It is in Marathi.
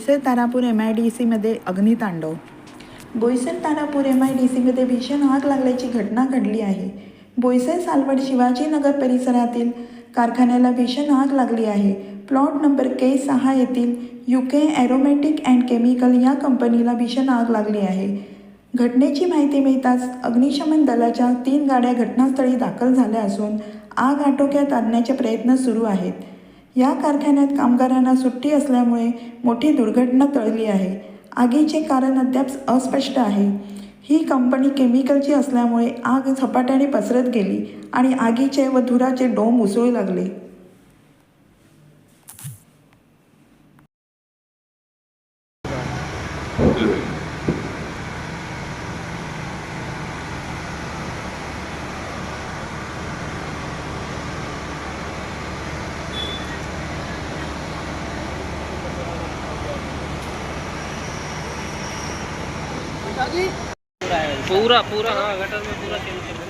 Boisar Tarapur M I D सीमध्ये अग्नितांडव Boisar Tarapur M I D सीमध्ये भीषण आग लागल्याची घटना घडली आहे. बोईसर सालवड शिवाजीनगर परिसरातील कारखान्याला भीषण आग लागली आहे. प्लॉट नंबर के सहा येथील U K aromatic and chemical या कंपनीला भीषण आग लागली आहे. घटनेची माहिती मिळताच अग्निशमन दलाच्या तीन गाड्या घटनास्थळी दाखल झाल्या असून आग आटोक्यात आणण्याचे प्रयत्न सुरू आहेत. या कारखान्यात कामगारांना सुट्टी असल्यामुळे मोठी दुर्घटना टळली आहे. आगीचे कारण अद्याप अस्पष्ट आहे. ही कंपनी केमिकलची असल्यामुळे आग झपाट्याने पसरत गेली आणि आगीचे व धुराचे डोम उसळू लागले. पूरा पूरा हाँ गटर में पूरा केमिकल